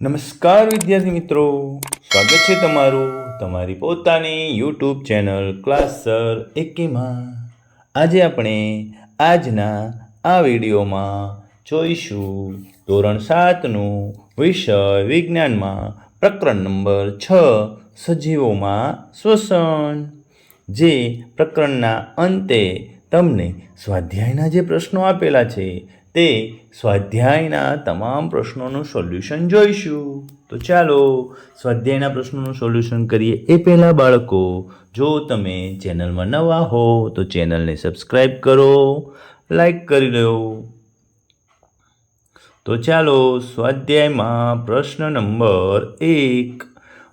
નમસ્કાર વિદ્યાર્થી મિત્રો. સ્વાગત છે તમારું તમારી પોતાની યુટ્યુબ ચેનલ ક્લાસ સર એકેમાં. આજે આપણે આજના આ વિડીયોમાં જોઈશું ધોરણ સાતનું વિષય વિજ્ઞાનમાં પ્રકરણ નંબર છ, સજીવોમાં શ્વસન. જે પ્રકરણના અંતે તમને સ્વાધ્યાયના જે પ્રશ્નો આપેલા છે તે સ્વાધ્યાયના તમામ પ્રશ્નોનું સોલ્યુશન જોઈશું. તો ચાલો સ્વાધ્યાયના પ્રશ્નોનું સોલ્યુશન કરીએ એ પહેલાં બાળકો, જો તમે ચેનલમાં નવા હો, તો ચેનલને સબસ્ક્રાઈબ કરો લાઈક કરી લો. તો ચાલો સ્વાધ્યાયમાં પ્રશ્ન નંબર એક,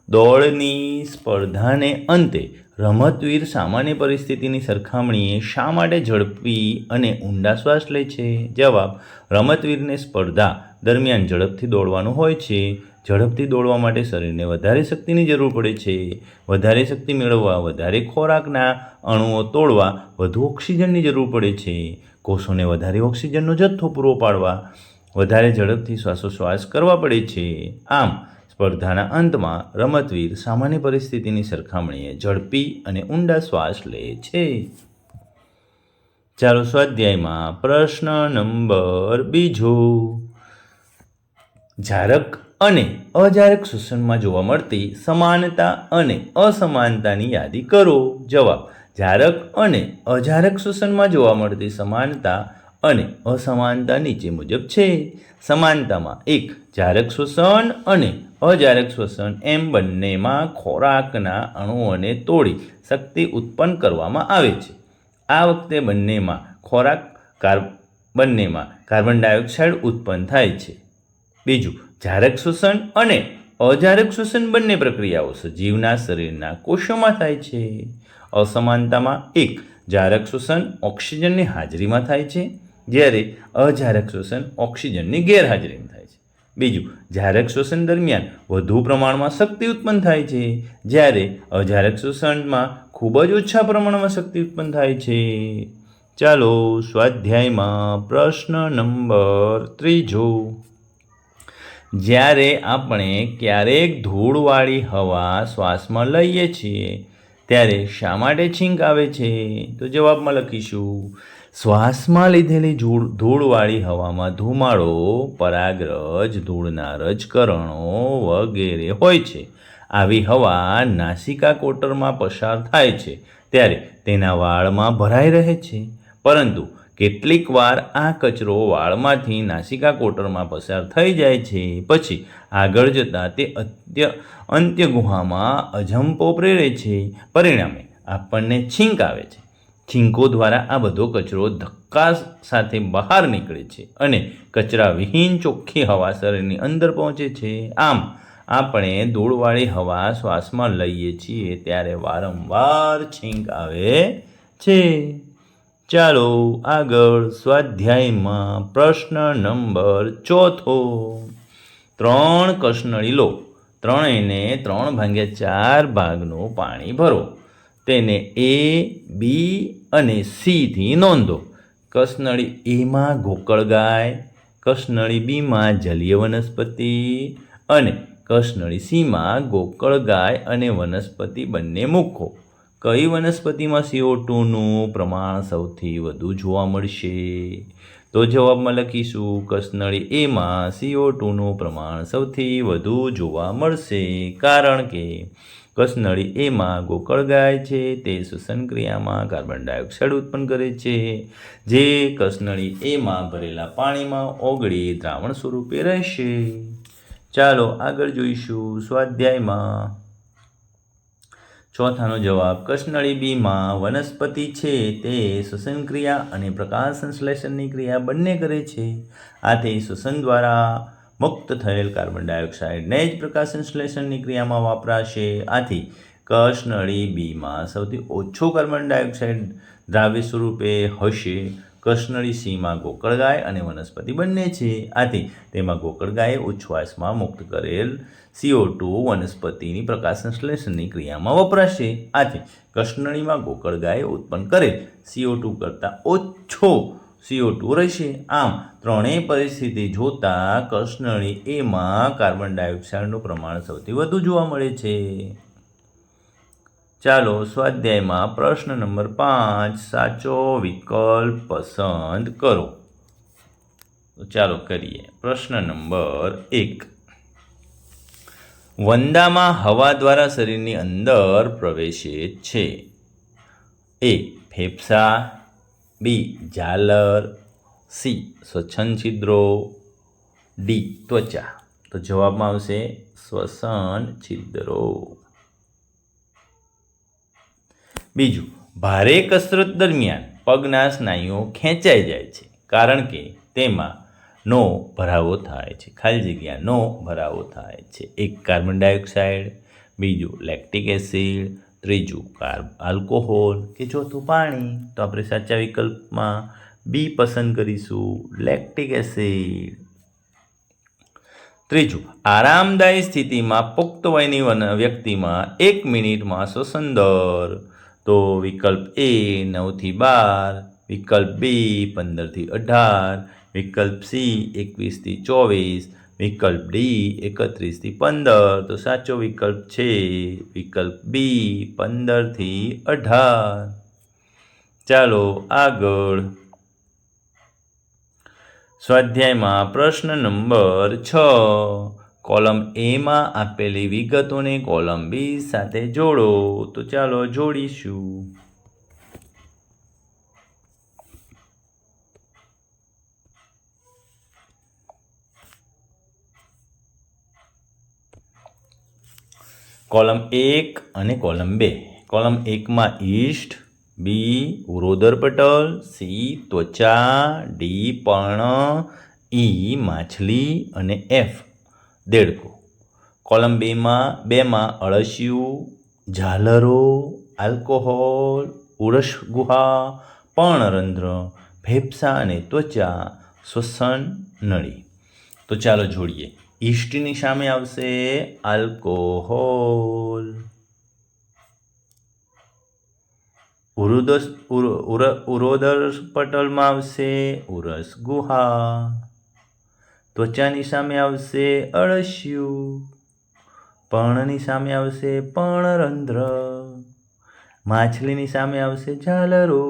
દોડની સ્પર્ધાને અંતે રમતવીર સામાન્ય પરિસ્થિતિની સરખામણીએ શા માટે ઝડપી અને ઊંડા શ્વાસ લે છે? જવાબ, રમતવીરને સ્પર્ધા દરમિયાન ઝડપથી દોડવાનું હોય છે. ઝડપથી દોડવા માટે શરીરને વધારે શક્તિની જરૂર પડે છે. વધારે શક્તિ મેળવવા, વધારે ખોરાકના અણુઓ તોડવા વધુ ઓક્સિજનની જરૂર પડે છે. કોષોને વધારે ઓક્સિજનનો જથ્થો પૂરો પાડવા, વધારે ઝડપથી શ્વાસોશ્વાસ કરવા પડે છે. આમ સ્પર્ધાના અંતમાં રમતવીર સામાન્ય પરિસ્થિતિની સરખામણીએ ઝડપી અને ઊંડા શ્વાસ લે છે. ચાલો સ્વાધ્યાયમાં પ્રશ્ન નંબર બીજો. જારક અને અજારક શોષણમાં જોવા મળતી સમાનતા અને અસમાનતાની યાદી કરો. જવાબ, જારક અને અજારક શોષણમાં જોવા મળતી સમાનતા અને અસમાનતા નીચે મુજબ છે. સમાનતામાં એક જારક શોષણ અને અજારક શ્વસન એમ બંનેમાં ખોરાકના અણુઓને તોડી શક્તિ ઉત્પન્ન કરવામાં આવે છે. આ વખતે બંનેમાં ખોરાક કાર્બ બંનેમાં કાર્બન ડાયોક્સાઇડ ઉત્પન્ન થાય છે. બીજું, જારક શ્વસન અને અજારક શ્વસન બંને પ્રક્રિયાઓ સજીવના શરીરના કોષોમાં થાય છે. અસમાનતામાં એક, જારક શ્વસન ઓક્સિજનની હાજરીમાં થાય છે, જ્યારે અજારક શ્વસન ઓક્સિજનની ગેરહાજરીમાં થાય છે. બીજું જારક શ્વસન દરમિયાન વધુ પ્રમાણમાં શક્તિ ઉત્પન્ન થાય છે, જ્યારે અજારક શ્વસનમાં ખૂબ જ ઓછા પ્રમાણમાં શક્તિ ઉત્પન્ન થાય છે. ચાલો સ્વાધ્યાયમાં પ્રશ્ન નંબર ત્રીજો. જ્યારે આપણે ક્યારેક ધૂળવાળી હવા શ્વાસમાં લઈએ છીએ ત્યારે શા માટે છીંક આવે છે? તો જવાબમાં લખીશું. શ્વાસમાં લીધેલી ધૂળવાળી હવામાં ધુમાડો, પરાગરજ, ધૂળના રજકરણો વગેરે હોય છે. આવી હવા નાસિકા કોટરમાં પસાર થાય છે, ત્યારે તેના વાળમાં ભરાઈ રહે છે. પરંતુ કેટલીક વાર આ કચરો વાળમાંથી નાસિકા કોટરમાં પસાર થઈ જાય છે. પછી આગળ જતાં તે અત્ય અંત્ય ગુહામાં અજંપો પ્રેરે છે. પરિણામે આપણને છીંક આવે છે. છીંકો દ્વારા આ બધો કચરો ધક્કા સાથે બહાર નીકળે છે અને કચરા વિહીન ચોખ્ખી હવા શરીરની અંદર પહોંચે છે. આમ આપણે ધૂળવાળી હવા શ્વાસમાં લઈએ છીએ ત્યારે વારંવાર છીંક આવે છે. ચાલો આગળ સ્વાધ્યાયમાં પ્રશ્ન નંબર ચોથો. ત્રણ કસનળી લો. ત્રણેયને ત્રણ ભાગ્યા ચાર ભાગનું પાણી ભરો. તેને એ, બી અને સીથી નોંધો. કસનળી એમાં ગોકળ ગાય, કસનળી બીમાં જલીય વનસ્પતિ અને કસનળી સીમાં ગોકળ ગાય અને વનસ્પતિ બંને મૂકો. કઈ વનસ્પતિમાં સીઓ ટુનું પ્રમાણ સૌથી વધુ જોવા મળશે? તો જવાબમાં લખીશું, કસનળી એમાં સીઓ ટુનું પ્રમાણ સૌથી વધુ જોવા મળશે. કારણ કે કસનળી એમાં ગોકળ ગાય છે, તે શ્વસન ક્રિયામાં કાર્બન ડાયોક્સાઇડ ઉત્પન્ન કરે છે. જે કસનળી એમાં ભરેલા પાણીમાં ઓગળી દ્રાવણ સ્વરૂપે રહેશે. ચાલો આગળ જોઈશું સ્વાધ્યાયમાં. ચોથાનો જવાબ કસનળી બીમાં વનસ્પતિ છે તે શ્વસન ક્રિયા અને પ્રકાશ સંશ્લેષણની ક્રિયા બંને કરે છે. આથી શ્વસન દ્વારા મુક્ત થયેલ કાર્બન ડાયોક્સાઇડને જ પ્રકાશ સંશ્લેષણની ક્રિયામાં વાપરાશે. આથી કસનળી બીમાં સૌથી ઓછો કાર્બન ડાયોક્સાઇડ દ્રાવ્ય સ્વરૂપે હશે. કસનળી સીમાં ગોકળગાય અને વનસ્પતિ બંને છે. આથી તેમાં ગોકળગાયે ઉચ્છ્વાસમાં મુક્ત કરેલ સીઓ ટુ વનસ્પતિની પ્રકાશ સંશ્લેષણની ક્રિયામાં વપરાશે. આથી કસનળીમાં ગોકળગાયે ઉત્પન્ન કરેલ સીઓ ટુ કરતાં ઓછો સીઓ ટુ રહેશે. આમ ત્રણેય પરિસ્થિતિ જોતાં કષ્ણળી એમાં કાર્બન ડાયોક્સાઇડનું પ્રમાણ સૌથી વધુ જોવા મળે છે. ચાલો સ્વાધ્યાયમાં પ્રશ્ન નંબર પાંચ, સાચો વિકલ્પ પસંદ કરો. તો ચાલો કરીએ. પ્રશ્ન નંબર એક. વંદામાં હવા દ્વારા શરીરની અંદર પ્રવેશે છે. એ, ફેફસા. બી, ઝાલર. સી શ્વસન છિદ્રો. ડી, ત્વચા. તો જવાબમાં આવશે શ્વસન છિદ્રો. બીજું, ભારે કસરત દરમિયાન પગના સ્નાયુઓ ખેંચાઈ જાય છે, કારણ કે તેમાં નો ભરાવો થાય છે. ખાલી જગ્યા નો ભરાવો થાય છે. એક કાર્બન ડાયોક્સાઇડ, બીજું લેક્ટિક એસિડ, ત્રીજું કાર્બ આલ્કોહોલ, કે ચોથું પાણી. તો આપણે સાચા વિકલ્પમાં બી પસંદ કરીશું, લેક્ટિક એસિડ. ત્રીજું, આરામદાયી સ્થિતિમાં પુખ્ત વયની વ્યક્તિમાં એક મિનિટમાં શ્વસન દર. તો વિકલ્પ એ નવથી બાર, વિકલ્પ બી પંદરથી અઢાર, વિકલ્પ સી એકવીસથી ચોવીસ, વિકલ્પ ડી એકત્રીસથી પંદર, તો સાચો વિકલ્પ છે વિકલ્પ બી પંદરથી અઢાર. ચાલો આગળ. સ્વાધ્યાયમાં પ્રશ્ન નંબર છ. કોલમ એમાં આપેલી વિગતોને કોલમ બી સાથે જોડો. તો ચાલો જોડીશું. કોલમ એક અને કોલમ બે. કોલમ એકમાં ઈષ્ટ, બી, ઉરોદર પટલ, સી, ત્વચા, ડી, પર્ણ, ઈ, માછલી અને એફ. દેડકો. કોલમ બેમાં બેમાં અળસિયું, ઝાલરો, આલ્કોહોલ, ઉરસ ગુહા, પર્ણરંધ્ર ફેફસા અને ત્વચા શ્વસન નળી. તો ચાલો જોડીએ. ઈસ્ટની સામે આવશે આલ્કોહોલ. ઉરુદસ, ઉર- ઉર- ઉરોદર પટલમાં આવશે ઉરસ ગુહા. ત્વચાની સામે આવશે અળસિયું, પર્ણની સામે આવશે પર્ણરંધ્ર, માછલીની સામે આવશે ઝાલરો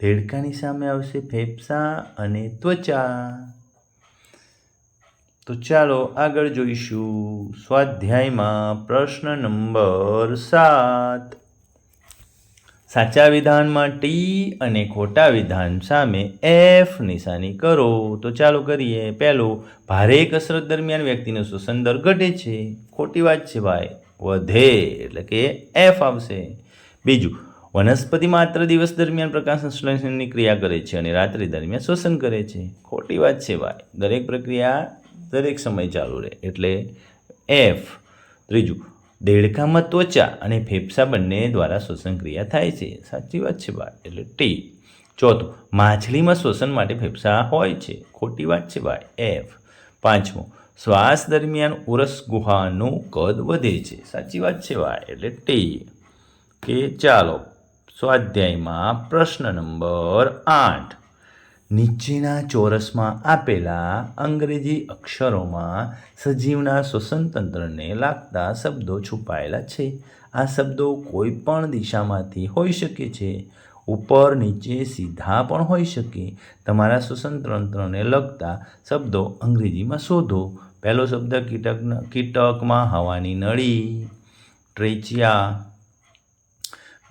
દેડકાની સામે આવશે ફેફસા અને ત્વચા. તો ચાલો આગળ જોઈશું. સ્વાધ્યાયમાં પ્રશ્ન નંબર સાત. સાચા વિધાનમાં ટી અને ખોટા વિધાન સામે એફ નિશાની કરો. તો ચાલો કરીએ. પહેલું, ભારે કસરત દરમિયાન વ્યક્તિનો શ્વસન દર ઘટે છે. ખોટી વાત છે ભાઈ. વધે એટલે કે એફ આવશે. બીજું, વનસ્પતિ માત્ર દિવસ દરમિયાન પ્રકાશ સંશ્લેષણની ક્રિયા કરે છે અને રાત્રિ દરમિયાન શ્વસન કરે છે. ખોટી વાત છે ભાઈ. દરેક પ્રક્રિયા દરેક સમય ચાલુ રહે. એટલે એફ ત્રીજું દેડકામાં ત્વચા અને ફેફસા બંને દ્વારા શ્વસન ક્રિયા થાય છે. સાચી વાત છે ભાઈ એટલે ટી. ચોથું, માછલીમાં શ્વસન માટે ફેફસા હોય છે. ખોટી વાત છે ભાઈ એફ. પાંચમું, શ્વાસ દરમિયાન ઉરસ ગુહાનું કદ વધે છે. સાચી વાત છે ભાઈ એટલે ટી. કે ચાલો, સ્વાધ્યાયમાં પ્રશ્ન નંબર આઠ. નીચેના ચોરસમાં આપેલા અંગ્રેજી અક્ષરોમાં સજીવના શ્વસનતંત્રને લાગતા શબ્દો છુપાયેલા છે. આ શબ્દો કોઈ પણ દિશામાંથી હોઈ શકે છે. ઉપર, નીચે, સીધા પણ હોઈ શકે. તમારા શ્વસનતંત્રને લગતા શબ્દો અંગ્રેજીમાં શોધો. પહેલો શબ્દ કીટક કીટકમાં હવાની નળી. ટ્રેચિયા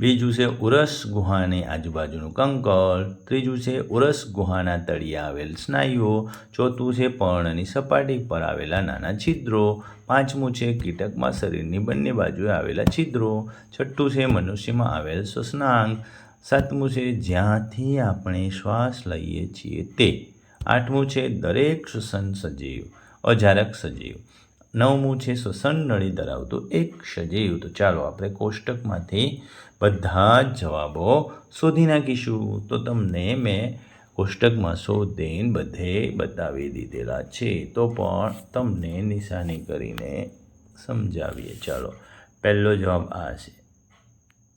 બીજું છે ઉરસ ગુહાની આજુબાજુનું કંકળ. ત્રીજું છે ઉરસ ગુહાના તળિયે આવેલ સ્નાયુઓ. ચોથું છે પર્ણની સપાટી પર આવેલા નાના છિદ્રો. પાંચમું છે કીટકમાં શરીરની બંને બાજુએ આવેલા છિદ્રો. છઠ્ઠું છે મનુષ્યમાં આવેલ શ્વસનાંગ. સાતમું છે જ્યાંથી આપણે શ્વાસ લઈએ છીએ તે. આઠમું છે દરેક શ્વસન સજીવ, અજારક સજીવ. નવમું છે નળી ધરાવતું એક સજીવ તો ચાલો આપણે કોષ્ટકમાંથી બધા જ જવાબો શોધી નાખીશું. તો તમને મેં કોષ્ટકમાં શોધીને બધે બતાવી દીધેલા છે. તો પણ તમને નિશાની કરીને સમજાવીએ. ચાલો, પહેલો જવાબ આ છે.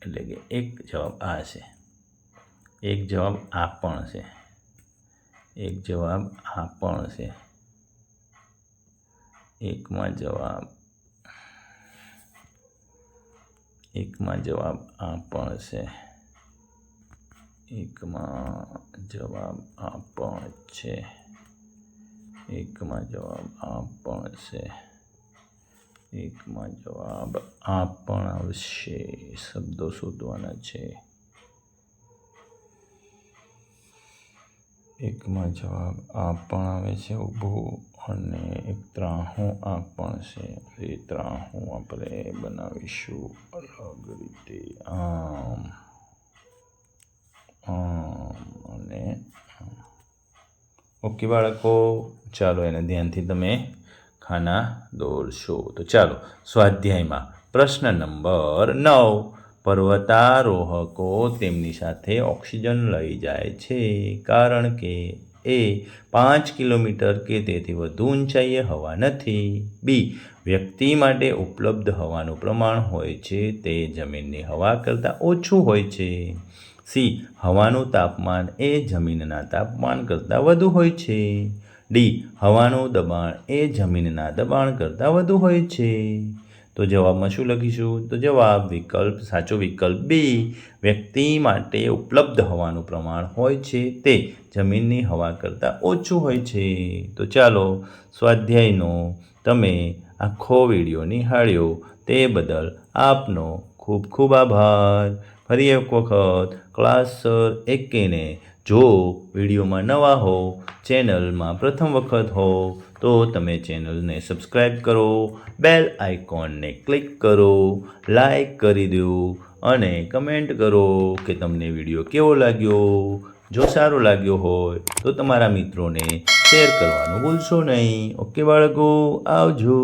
એટલે કે એક જવાબ આ છે. એક જવાબ આ પણ છે. એક જવાબ આ પણ છે. એકમાં જવાબ એકમાં જવાબ આ પણ છે. એકમાં જવાબ આ પણ છે. એકમાં જવાબ આ પણ છે. એકમાં જવાબ આ પણ આવશે. શબ્દો શોધવાના છે. એકમાં જવાબ આ પણ આવે છે, ઊભો અને એક ત્રાહું આ પણ છે. એ ત્રાહું આપણે બનાવીશું અલગ રીતે. આમ આમ અને ઓકે બાળકો, ચાલો એને ધ્યાનથી તમે ખાના દોરશો. તો ચાલો, સ્વાધ્યાયમાં પ્રશ્ન નંબર નવ. પર્વતારોહકો તેમની સાથે ઓક્સિજન લઈ જાય છે, કારણ કે એ પાંચ કિલોમીટર કે તેથી વધુ ઊંચાઈએ હવા નથી. બી, વ્યક્તિ માટે ઉપલબ્ધ હવાનું પ્રમાણ હોય છે, તે જમીનની હવા કરતાં ઓછું હોય છે. સી, હવાનું તાપમાન એ જમીનના તાપમાન કરતાં વધુ હોય છે. ડી, હવાનું દબાણ એ જમીનના દબાણ કરતાં વધુ હોય છે. તો જવાબમાં શું લખીશું? તો જવાબ, વિકલ્પ, સાચો વિકલ્પ બી, વ્યક્તિ માટે ઉપલબ્ધ હવાનું પ્રમાણ હોય છે તે જમીનની હવા કરતાં ઓછું હોય છે. તો ચાલો, સ્વાધ્યાયનો તમે આખો વીડિયો નિહાળ્યો તે બદલ આપનો ખૂબ ખૂબ આભાર. ફરી એક વખત ક્લાસ સર એકેને જો વિડીયોમાં નવા હો, ચેનલમાં પ્રથમ વખત હો, તો તમે ચેનલને સબસ્ક્રાઈબ કરો, બેલ આઇકોનને ક્લિક કરો લાઈક કરી દો અને કમેન્ટ કરો કે તમને વીડિયો કેવો લાગ્યો? જો સારો લાગ્યો હોય, તો તમારા મિત્રોને શેર કરવાનું ભૂલશો નહીં. ઓકે બાળકો, આવજો.